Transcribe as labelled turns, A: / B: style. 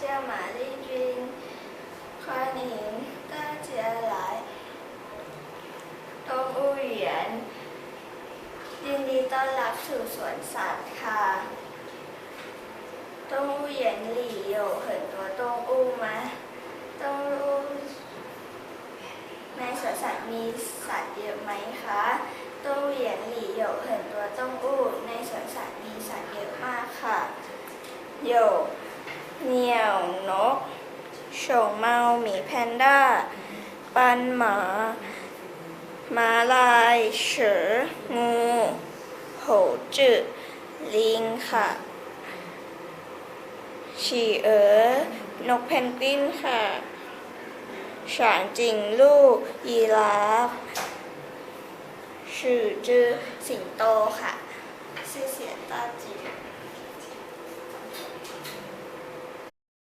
A: เจียหมาลี่จินควาหนิงต้าเจียหลายตงอู่เหวียนยินดีต้อนรับสู่สวนสัตว์ค่ะตงอู่เหวียนหลี่โยเหินตัวตงอูมาตงอูในสวนสัตว์มีสัตว์เยอะไหมคะตงอูเหวียนหลี่โยเหินตัวตงอู่ในสวนสัตว์มีสัตว์เยอะมากค่ะโย่ โฉงเมาหมีแพนด้า ปันหมาม้าลายเสืองูโหจืลิงค่ะ ฉีเอ๋อนกเพนกวินค่ะฉางจิงลูกยีราฟชื่อจือสิงโตค่ะ